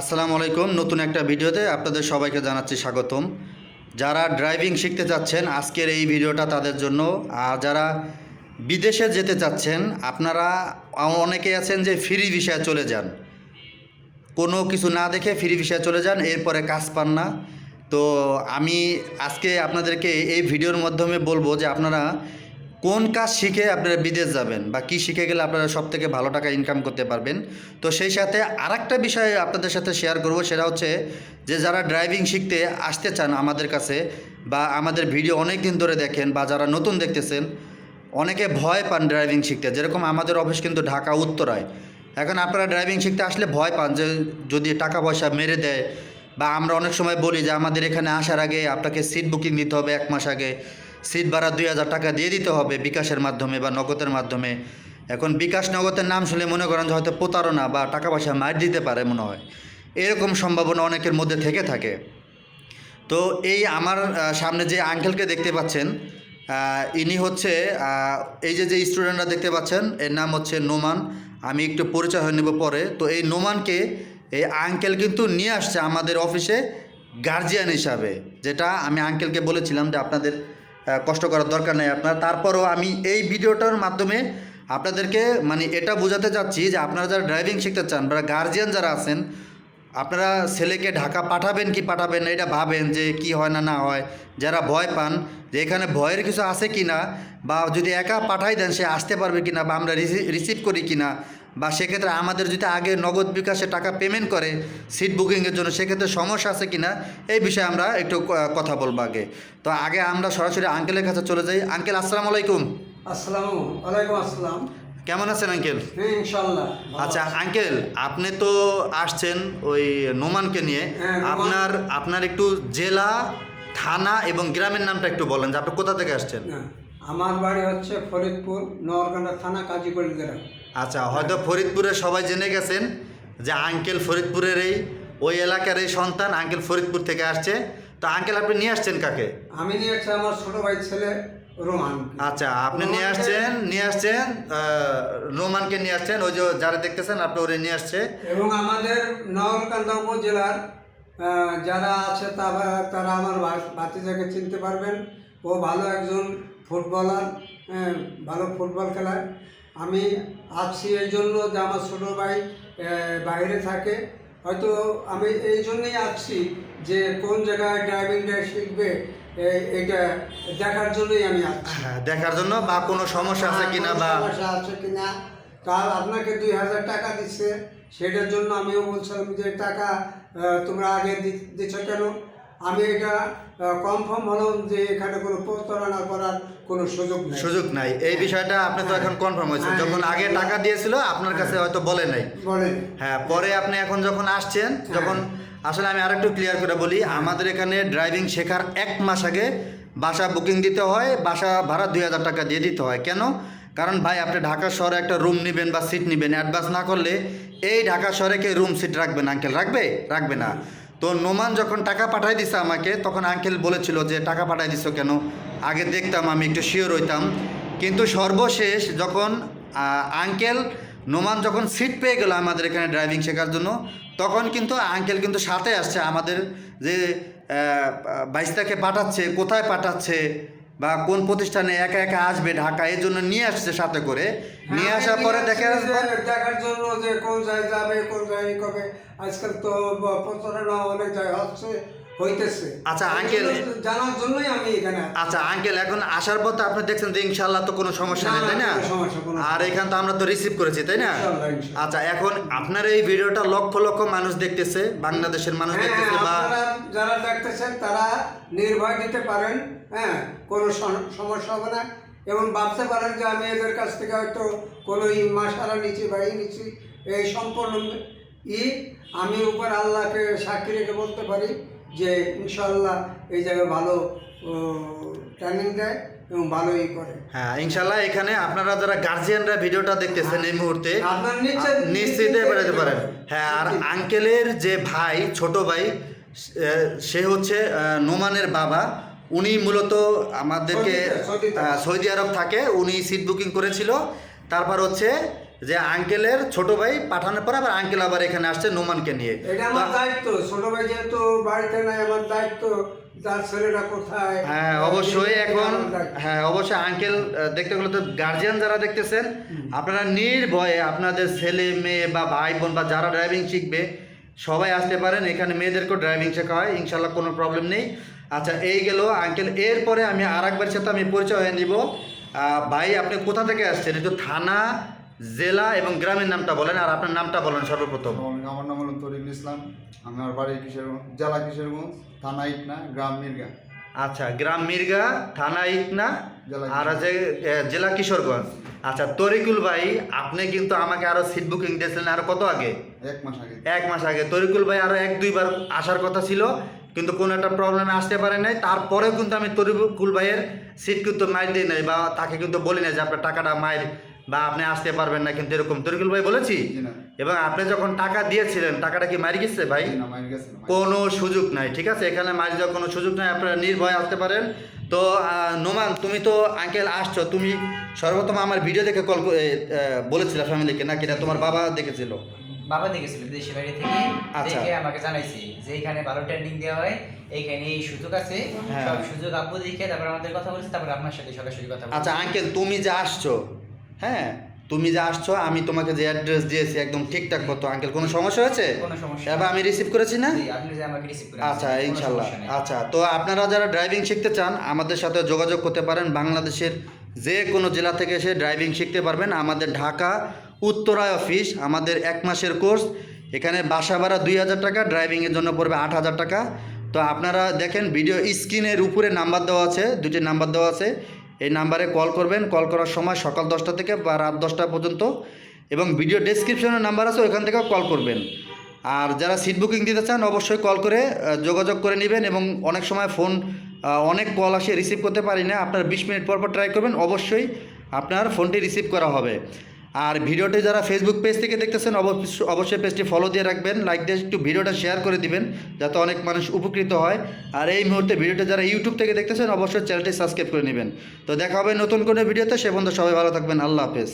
আসসালামু আলাইকুম। নতুন একটা ভিডিওতে আপনাদের সবাইকে জানাচ্ছি স্বাগতম। যারা ড্রাইভিং শিখতে চাচ্ছেন, আজকের এই ভিডিওটা তাদের জন্য। আর যারা বিদেশে যেতে চাচ্ছেন, আপনারা অনেকে আছেন যে ফ্রি ভিসায় চলে যান। কোনো কিছু না দেখে ফ্রি ভিসায় চলে যান, এরপরে কাজ পান না। তো আমি আজকে আপনাদেরকে এই ভিডিওর মাধ্যমে বলব যে আপনারা কোন কাজ শিখে আপনারা বিদেশ যাবেন বা কি শিখে গেলে আপনারা সব থেকে ভালো টাকা ইনকাম করতে পারবেন? তো সেই সাথে আরেকটা বিষয় আপনাদের সাথে শেয়ার করব, সেটা হচ্ছে যে যারা ড্রাইভিং শিখতে আসতে চান আমাদের কাছে বা আমাদের ভিডিও অনেক দিন ধরে দেখেন বা যারা নতুন দেখতেছেন, অনেকে ভয় পান ড্রাইভিং শিখতে। যেরকম আমাদের অফিস কিন্তু ঢাকা উত্তরায় এখন আপনারা ড্রাইভিং শিখতে আসলে ভয় পান যে যদি টাকা পয়সা মেরে দেয় বা আমরা অনেক সময় বলি যে আমাদের এখানে আসার আগে আপনাকে সিট বুকিং দিতে হবে এক মাস আগে। সিট ভাড়া দুই হাজার টাকা দিয়ে দিতে হবে বিকাশের মাধ্যমে বা নগদের মাধ্যমে। এখন বিকাশ নগদের নাম শুনে মনে করেন যে হয়তো প্রতারণা বা টাকা পয়সা মার দিতে পারে মনে হয়। এরকম সম্ভাবনা অনেকের মধ্যে থেকে থাকে। তো এই আমার সামনে যে আঙ্কেলকে দেখতে পাচ্ছেন ইনি হচ্ছে এই যে যে স্টুডেন্টরা দেখতে পাচ্ছেন, এর নাম হচ্ছে নোমান। আমি একটু পরিচয় হয়ে নেব পরে। তো এই নোমানকে এই আঙ্কেল কিন্তু নিয়ে আসছে আমাদের অফিসে গার্জিয়ান হিসাবে, যেটা আমি আঙ্কেলকে বলেছিলাম যে আপনাদের কষ্ট করার দরকার নেই আপনার। তারপরও আমি এই ভিডিওটার মাধ্যমে আপনাদেরকে মানে এটা বোঝাতে চাচ্ছি যে আপনারা যারা ড্রাইভিং শিখতে চান বা গার্জিয়ান যারা আছেন আপনারা ছেলেকে ঢাকা পাঠাবেন কি পাঠাবেন এটা ভাবেন যে কি হয় না না হয়। যারা ভয় পান যে এখানে ভয়ের কিছু আছে কি না, বা যদি একা পাঠাই দেন, সে আসতে পারবে কি না, বা আমরা রিসিভ করি কি না, বা সেক্ষেত্রে আমাদের যদি আগে নগদ বিকাশে টাকা পেমেন্ট করে সিট বুকিংয়ের জন্য, সেক্ষেত্রে সমস্যা আছে কি না, এই বিষয়ে আমরা একটু কথা বলব আগে। তো আগে আমরা সরাসরি আঙ্কেলের কাছে চলে যাই। আঙ্কেল আসসালামু আলাইকুম। আসসালামু ওয়ালাইকুম আসসালাম। কেমন আছেন আঙ্কেল? আচ্ছা আঙ্কেল আপনি তো আসছেন ওই নোমানকে নিয়ে। হ্যাঁ, আপনার আপনার একটু জেলা থানা এবং গ্রামের নামটা একটু বলেন যে আপনি কোথা থেকে আসছেন? আমার বাড়ি হচ্ছে ফরিদপুর নওয়ারকান্দা থানা কাজীগড় গ্রাম। আচ্ছা হয়তো ফরিদপুরে সবাই জেনে গেছেন যে আঙ্কেল ফরিদপুরের এই ওই এলাকার এই সন্তান আঙ্কেল ফরিদপুর থেকে আসছে। তো আঙ্কেল আপনি নিয়ে আসছেন কাকে? আমি নিয়ে আসছি আমার ছোট ভাই ছেলে রোমান। আচ্ছা আপনি নিয়ে আসছেন নিয়ে আসছেন রোমানকে নিয়ে আসছেন ওই যে যারা দেখতেছেন আপনি ওরে নিয়ে আসছে। এবং আমাদের নওয়ারকান্দা উপজেলার আহ, যারা আছে তারা তারা আমার ভাতিজাকে চিনতে পারবেন। ও ভালো একজন ফুটবলার হ্যাঁ, ভালো ফুটবল খেলায়। আমি আসছি এই জন্য যে আমার ছোটো ভাই বাইরে থাকে। হয়তো আমি এই জন্যেই আসছি যে কোন জায়গায় ড্রাইভিংটা শিখবে এটা দেখার জন্যই আমি আসছি। হ্যাঁ, দেখার জন্য বা কোনো সমস্যা আছে কিনা বা সমস্যা আছে কিনা কাল আপনাকে দুই হাজার টাকা দিচ্ছে সেটার জন্য আমিও বলছিলাম যে টাকা তোমরা আগে দিচ্ছ কেন? আমি এটা কনফার্ম হলাম যে এখানে কোনো প্রতারণা করার কোনো সুযোগ নেই। সুযোগ নাই। এই বিষয়টা আপনি তো এখন কনফার্ম হয়েছে হ্যাঁ, যখন আগে টাকা দিয়েছিল আপনার কাছে হয়তো বলে নাই। বলেন হ্যাঁ পরে আপনি এখন যখন আসছেন যখন আসলে আমি আরেকটু ক্লিয়ার করে বলি আমাদের এখানে ড্রাইভিং শেখার এক মাস আগে বাসা বুকিং দিতে হয় বাসা ভাড়া দুই হাজার টাকা দিয়ে দিতে হয়। কেন? কারণ ভাই আপনি ঢাকা শহরে একটা রুম নেবেন বা সিট নেবেন অ্যাডভান্স না করলে এই ঢাকা শহরে কে রুম সিট রাখবেন আঙ্কেল রাখবে? রাখবে না। তো নোমান যখন টাকা পাঠাই দিছে আমাকে, তখন আঙ্কেল বলেছিল যে, টাকা পাঠাই দিছো কেন? আগে দেখতাম, আমি একটু শিওর হইতাম। কিন্তু সর্বশেষ যখন আঙ্কেল নোমান যখন সিট পেয়ে গেল আমাদের এখানে ড্রাইভিং শেখার জন্য, তখন কিন্তু আঙ্কেল কিন্তু সাথে আসছে আমাদের যে বাইশটাকে পাঠাচ্ছে, কোথায় পাঠাচ্ছে বা কোন প্রতিষ্ঠানে একা একা আসবে ঢাকা এই জন্য নিয়ে আসছে সাথে করে। নিয়ে আসার পরে দেখে আসবে দেখার জন্য যে কোন জায়গায় যাবে কোন জায়গায় কবে আজকাল তো প্রচারণা অনেক জায়গায় হচ্ছে। হইতেছে। আচ্ছা, আঙ্কেল- জানার জন্যই আমি এখানে আচ্ছা আঙ্কেল এখন আসার পর তো আপনি দেখছেন যে ইনশাল্লাহ তো কোনো সমস্যা নেই তাই না? আর এখান তো আমরা তো রিসিভ করেছি তাই না। আচ্ছা এখন আপনার এই ভিডিওটা লক্ষ লক্ষ মানুষ দেখতেছে বাংলাদেশের মানুষ হ্যাঁ, দেখতেছে বা যারা দেখতেছেন তারা নির্ভয় দিতে পারেন হ্যাঁ কোনো সমস্যা হবে না। এবং ভাবতে পারেন যে আমি এদের কাছ থেকে হয়তো কোনো মাসারা নিচ্ছি বা ই নিচ্ছি এই সম্পূর্ণ ই আমি উপর আল্লাহকে সাক্ষী রেখে বলতে পারি। যে ইনশাল্লাহ এই জায়গায় ভালো ট্রেনিং দেয় এবং ভালো ই করে। হ্যাঁ ইনশাল্লাহ এখানে আপনারা যারা গার্জিয়ানরা ভিডিওটা দেখতেছেন এই মুহূর্তে আপ- নিশ্চিতে বেরোতে পারেন। হ্যাঁ আর আঙ্কেলের যে ভাই ছোট ভাই সে- হচ্ছে নোমানের বাবা। উনি মূলত আমাদেরকে সৌদি আরব। থাকে। উনি সিট বুকিং করেছিল। তারপর হচ্ছে যে আঙ্কেলের ছোট ভাই পাঠানোর পর আবার আঙ্কেল আবার এখানে আসছে নোমানকে নিয়ে। এটা আমার দায়িত্ব। ছোট ভাই যেহেতু বাড়িতে নাই আমার দায়িত্ব। হ্যাঁ অবশ্যই এখন হ্যাঁ অবশ্যই আঙ্কেল দেখতে গেলে তো গার্জিয়ান যারা দেখতেছেন আপনারা নির্ভয়ে আপনাদের ছেলে মেয়ে বা ভাই বোন বা যারা ড্রাইভিং শিখবে সবাই আসতে পারেন। এখানে মেয়েদেরকেও ড্রাইভিং শেখা হয় ইনশাল্লাহ কোনো প্রবলেম নেই। আচ্ছা এই গেল আঙ্কেল। এরপরে আমি আর একবার সাথে আমি পরিচয় হয়ে নিব। ভাই আপনি কোথা থেকে আসছেন? একটু থানা জেলা এবং গ্রামের নামটা বলেন আর আপনার নামটা বলেন সর্বপ্রথম। আমার নাম হলো তরিকুল ইসলাম আমার বাড়ি কিশোরগঞ্জ জেলা কিশোরগঞ্জ থানা ইটনা গ্রাম মির্গা। আচ্ছা গ্রাম মির্গা থানা ইটনা জেলা আর আছে জেলা কিশোরগঞ্জ। আচ্ছা তরিকুল ভাই আপনি কিন্তু আমাকে আরও সিট বুকিং দিয়েছিলেন আরও কত আগে? এক মাস আগে। এক মাস আগে। তরিকুল ভাই আরও এক দুইবার আসার কথা ছিল কিন্তু কোনো একটা প্রবলেমে আসতে পারে নাই। তারপরেও কিন্তু আমি তরিকুল ভাইয়ের সিট কিন্তু মাইর দিই নাই বা তাকে কিন্তু বলি না যে আপনার টাকাটা মাইর বা আপনি আসতে পারবেন না কিন্তু এরকম তরিকুল ভাই বলেছি? এবং আপনি যখন টাকা দিয়েছিলেন টাকাটা কি মারি গেছে ভাই? জি না মাইর গেছে না কোনো সুযোগ নাই ঠিক আছে? এখানে মারি যাওয়ার কোনো সুযোগ নাই আপনারা নির্ভয় আসতে পারেন। তো নোমান তুমি তো আঙ্কেল আসছো তুমি সর্বপ্রথম আমার ভিডিও দেখে কল বলেছিলে ফ্যামিলিকে নাকি না? তোমার বাবা দেখেছিল? বাবা দেখেছিল বিদেশি বাইরে থেকে আচ্ছা। দেখে আমাকে জানাইছে যে এখানে ভালো ট্রেন্ডিং দেওয়া হয় এইখানে এই সুযোগ আছে। হ্যাঁ। সব সুযোগ আব্বু দেখে তারপর আমাদের কথা বলেছে তারপর আপনার সাথে সরাসরি কথা আচ্ছা আঙ্কেল তুমি যে আসছো হ্যাঁ তুমি যে আসছো আমি তোমাকে যে অ্যাড্রেস দিয়েছি একদম ঠিকঠাক মতো। আঙ্কেল কোনো সমস্যা হয়েছে? এবার আমি রিসিভ করেছি না? আচ্ছা ইনশাল্লাহ। আচ্ছা তো আপনারা যারা ড্রাইভিং শিখতে চান আমাদের সাথে যোগাযোগ করতে পারেন। বাংলাদেশের যে কোনো জেলা থেকে এসে ড্রাইভিং শিখতে পারবেন। আমাদের ঢাকা উত্তরায় অফিস আমাদের এক মাসের কোর্স এখানে বাসা ভাড়া দুই হাজার টাকা ড্রাইভিংয়ের জন্য পড়বে আট হাজার টাকা। তো আপনারা দেখেন ভিডিও স্ক্রিনের উপরে নাম্বার দেওয়া আছে দুটি নাম্বার দেওয়া আছে। এই নাম্বারে কল করবেন, কল করার সময় সকাল দশটা থেকে বা রাত দশটা পর্যন্ত এবং ভিডিও ডেসক্রিপশনের নাম্বার আছে, ওইখান থেকেও কল করবেন। আর যারা সিট বুকিং দিতে চান, অবশ্যই কল করে যোগাযোগ করে নেবেন এবং অনেক সময় ফোন অনেক কল আসে রিসিভ করতে পারি না। আপনার বিশ মিনিট পর পর ট্রাই করবেন, অবশ্যই আপনার ফোনটি রিসিভ করা হবে। আর ভিডিওটি যারা ফেসবুক পেজ থেকে দেখতেছেন অবশ্যই পেজটি ফলো দিয়ে রাখবেন লাইক দিয়ে একটু ভিডিওটা শেয়ার করে দিবেন, যাতে অনেক মানুষ উপকৃত হয়। আর এই মুহূর্তে ভিডিওটা যারা ইউটিউব থেকে দেখতেছেন, অবশ্যই চ্যানেলটি সাবস্ক্রাইব করে নেবেন। তো দেখা হবে নতুন কোনো ভিডিওতে সে বন্ধু সবাই ভালো থাকবেন, আল্লাহ হাফেজ।